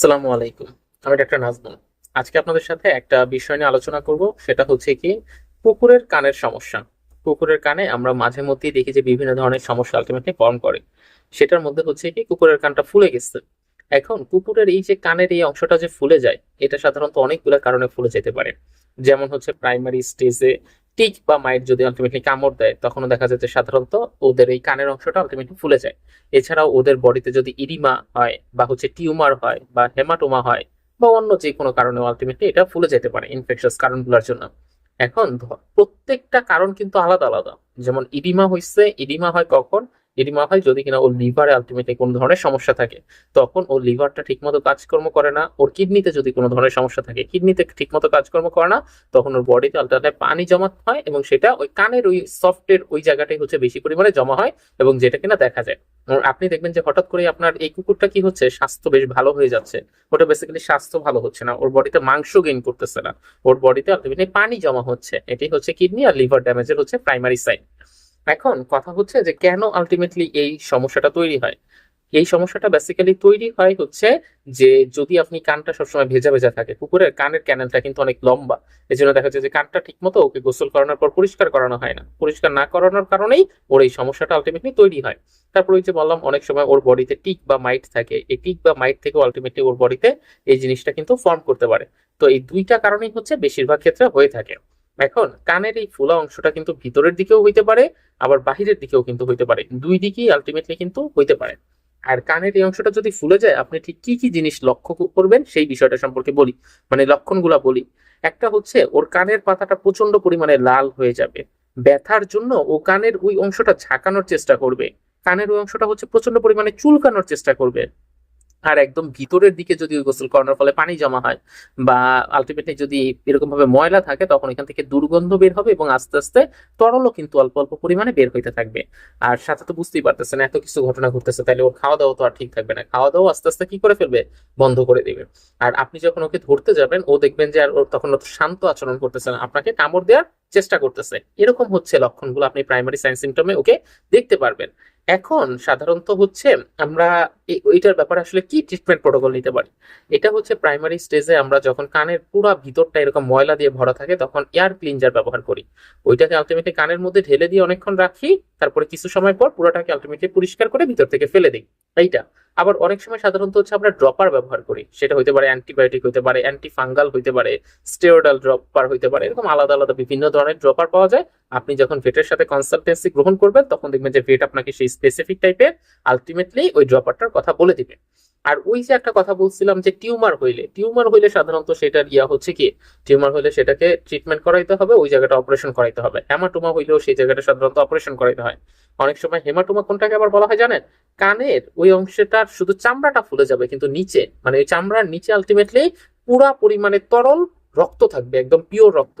আসসালামু আলাইকুম, আমি ডাক্তার নাজমুল। আজকে আপনাদের সাথে একটা বিষয় নিয়ে আলোচনা করব, সেটা হচ্ছে কি কুকুরের কানের সমস্যা। কুকুরের কানে আমরা মাঝে মধ্যেই দেখি যে বিভিন্ন ধরনের সমস্যা আলটিমেটলি ফর্ম করে। সেটার মধ্যে হচ্ছে কি কুকুরের কানটা ফুলে গেছে। এখন কুকুরের এই যে কানের এই অংশটা যে ফুলে যায়, এটা সাধারণত অনেকগুলো কারণে ফুলে যেতে পারে। যেমন হচ্ছে প্রাইমারি স্টেজে টিক বা মাইট যদি আলটিমেটলি কামড় দেয়, তখনও দেখা যায় যে সাধারণত ওদের এই কানের অংশটা আলটিমেটলি ফুলে যায়। এছাড়াও ওদের বডিতে যদি ইরিমা হয় বা হচ্ছে টিউমার হয় বা হেমাটোমা হয় বা অন্য যে কোনো কারণে আলটিমেটলি এটা ফুলে যেতে পারে ইনফেকশাস কারণগুলোর জন্য। এখন প্রত্যেকটা কারণ কিন্তু আলাদা আলাদা। যেমন ইডিমা হইছে ইডিমা হয় কখন? ইডিমা হয়, যদি কিনা ওর লিভারে আলটিমেটলি কোনো ধরনের সমস্যা থাকে, তখন ওর লিভারটা ঠিকমতো কাজকর্ম করে না, ওর কিডনিতে যদি কোনো ধরনের সমস্যা থাকে কিডনিতে ঠিকমতো কাজকর্ম করে না, তখন ওর বডিতে আলটারনেট পানি জমা হয় এবং সেটা ওই কানের ওই সফটের ওই জায়গাটাই হচ্ছে বেশি পরিমাণে জমা হয় এবং যেটা কিনা দেখা যায়। আপনি দেখবেন যে হঠাৎ করে আপনার এই কুকুরটা কি হচ্ছে, স্বাস্থ্য বেশ ভালো হয়ে যাচ্ছে। ওটা বেসিক্যালি স্বাস্থ্য ভালো হচ্ছে না, ওর বডিতে মাংস গেইন করতেছে না। ওর বডিতে আলটিমেটলি পানি জমা হচ্ছে। এটাই হচ্ছে কিডনি আর লিভার ড্যামেজের হচ্ছে প্রাইমারি সাইন এখন কথা হচ্ছে যে কেন আলটিমেটলি এই সমস্যাটা তৈরি হয়? এই সমস্যাটা বেসিক্যালি তৈরি হয় হচ্ছে যে যদি আপনি কানটা সবসময় ভেজা ভেজা থাকে, কুকুরের কানের ক্যানেলটা কিন্তু অনেক লম্বা। এই জন্য দেখা যায় যে কানটা ঠিক মতো ওকে গোসল করানোর পর পরিষ্কার করানো হয় না। পরিষ্কার না করানোর কারণেই ওর এই সমস্যাটা আলটিমেটলি তৈরি হয়। তারপর ওই যে বললাম, অনেক সময় ওর বডিতে টিক বা মাইট থাকে। এই টিক বা মাইট থেকে আলটিমেটলি ওর বডিতে এই জিনিসটা কিন্তু ফর্ম করতে পারে। তো এই দুইটা কারণেই হচ্ছে বেশিরভাগ ক্ষেত্রে হয়ে থাকে। এখন কানের এই ফোলা অংশটা কিন্তু ভিতরের দিকেও হইতে পারে, আবার বাহিরের দিকেও কিন্তু হইতে পারে। দুই দিকেই আলটিমেটলি কিন্তু হইতে পারে। আর কানের এই অংশটা যদি ফুলে যায়, আপনি ঠিক কি কি জিনিস লক্ষ্য করবেন সেই বিষয়টা সম্পর্কে বলি মানে লক্ষণগুলা বলি। একটা হচ্ছে ওর কানের পাতাটা প্রচণ্ড পরিমাণে লাল হয়ে যাবে। ব্যথার জন্য ও কানের ওই অংশটা ঝাঁকানোর চেষ্টা করবে। কানের ওই অংশটা হচ্ছে প্রচণ্ড পরিমাণে চুলকানোর চেষ্টা করবে। আর একদম ভিতরের দিকে যদি গোসল করানোর ফলে পানি জমা হয় বা আলটিমেটলি যদি এরকম ভাবে ময়লা থাকে, তখন এখান থেকে দুর্গন্ধ বের হবে এবং আস্তে আস্তে তরলও কিন্তু অল্প অল্প পরিমাণে বের হইতে থাকবে। আর সাথে তো বুঝতেই পারতেছেন, এত কিছু ঘটনা ঘটতেছে তাহলে ওর খাওয়া দাওয়া তো আর ঠিক থাকবে না। খাওয়া দাওয়া আস্তে আস্তে কি করে ফেলবে? বন্ধ করে দিবে। আর আপনি যখন ওকে ধরতে যাবেন, ও দেখবেন যে আর ওর তখন অত শান্ত আচরণ করতেছে না। আপনাকে কামড় দেওয়ার চেষ্টা করতেছে। এরকম হচ্ছে লক্ষণগুলো আপনি প্রাইমারি সাইন সিমটমে ওকে দেখতে পারবেন। এখন সাধারণত হচ্ছে আমরা এইটার ব্যাপারে আসলে কি ট্রিটমেন্ট প্রোটোকল নিতে পারি? এটা হচ্ছে প্রাইমারি স্টেজে আমরা যখন কানের পুরো ভিতরটা এরকম ময়লা দিয়ে ভরা থাকে, তখন এয়ার ক্লিনজার ব্যবহার করি। ওইটাকে আলটিমেটলি কানের মধ্যে ঢেলে দিয়ে অনেকক্ষণ রাখি, তারপরে কিছু সময় পর পুরোটাকে আলটিমেটলি পরিষ্কার করে ভিতর থেকে ফেলে দিই। এইটা। আবার অনেক সময় সাধারণত হচ্ছে আমরা ড্রপার ব্যবহার করি। সেটা হতে পারে অ্যান্টিবায়োটিক হতে পারে অ্যান্টি ফাঙ্গাল হতে পারে স্টেরয়েডাল ড্রপার হতে পারে, এরকম আলাদা আলাদা বিভিন্ন ধরনের ড্রপার পাওয়া যায়। আপনি যখন ভেটের সাথে কনসালটেন্সি গ্রহণ করবেন, তখন দেখবেন যে ভেট আপনাকে সেই স্পেসিফিক টাইপের আলটিমেটলি ওই ড্রপারটার কথা বলে দিবে। আর ওই যে একটা কথা বলছিলাম যে টিউমার হইলে টিউমার হইলে সাধারণত সেটার ইয়া হচ্ছে কি? টিউমার হইলে সেটাকে ট্রিটমেন্ট করাইতে হবে, ওই জায়গাটা অপারেশন করাইতে হবে। হেমাটোমা হইলেও সেই জায়গাটা সাধারণত অপারেশন করাইতে হয়। অনেক সময় হেমাটোমা কোনটাকে আবার বলা হয় জানেন? কানের ওই অংশটার শুধু চামড়াটা ফুলে যাবে, কিন্তু নিচে মানে ওই চামড়ার নিচে আলটিমেটলি পুরা পরিমাণে তরল রক্ত থাকবে, একদম পিওর রক্ত।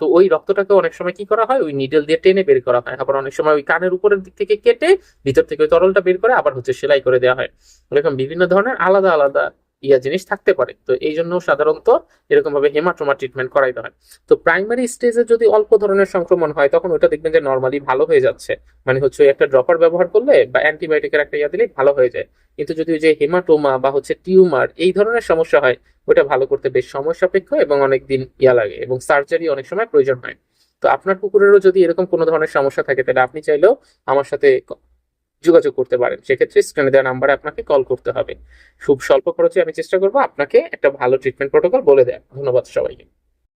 তো ওই রক্তটাকে অনেক সময় কি করা হয়? ওই নিডেল দিয়ে টেনে বের করা হয়। আবার অনেক সময় ওই কানের উপরের দিক থেকে কেটে ভিতর থেকে ওই তরলটা বের করে আবার হচ্ছে সেলাই করে দেওয়া হয়। এরকম বিভিন্ন ধরনের আলাদা আলাদা ইয়া জিনিস থাকতে পারে। তো এই জন্য সাধারণত এরকম ভাবে হেমাটোমা ট্রিটমেন্ট করাইতে হয়। তো প্রাইমারি স্টেজে যদি অল্প ধরনের সংক্রমণ হয়, তখন ওটা দেখবেন যে নর্মালি ভালো হয়ে যাচ্ছে। মানে হচ্ছে একটা ড্রপার ব্যবহার করলে বা অ্যান্টিবায়োটিকের একটা ইয়া দিলে ভালো হয়ে যায়। কিন্তু যদি ওই যে হেমাটোমা বা হচ্ছে টিউমার এই ধরনের সমস্যা হয় ওটা ভালো করতে বেশ সময় সাপেক্ষ এবং অনেক দিন ইয়া লাগে এবং সার্জারি অনেক সময় প্রয়োজন হয়। তো আপনার কুকুরেরও যদি এরকম কোনো ধরনের সমস্যা থাকে, তাহলে আপনি চাইলেও আমার সাথে যোগাযোগ করতে পারেন। সেক্ষেত্রে স্ক্রিনে দেওয়া নাম্বারে আপনাকে কল করতে হবে। খুব স্বল্প খরচে আমি চেষ্টা করব আপনাকে একটা ভালো ট্রিটমেন্ট প্রোটোকল বলে দেয় ধন্যবাদ সবাইকে।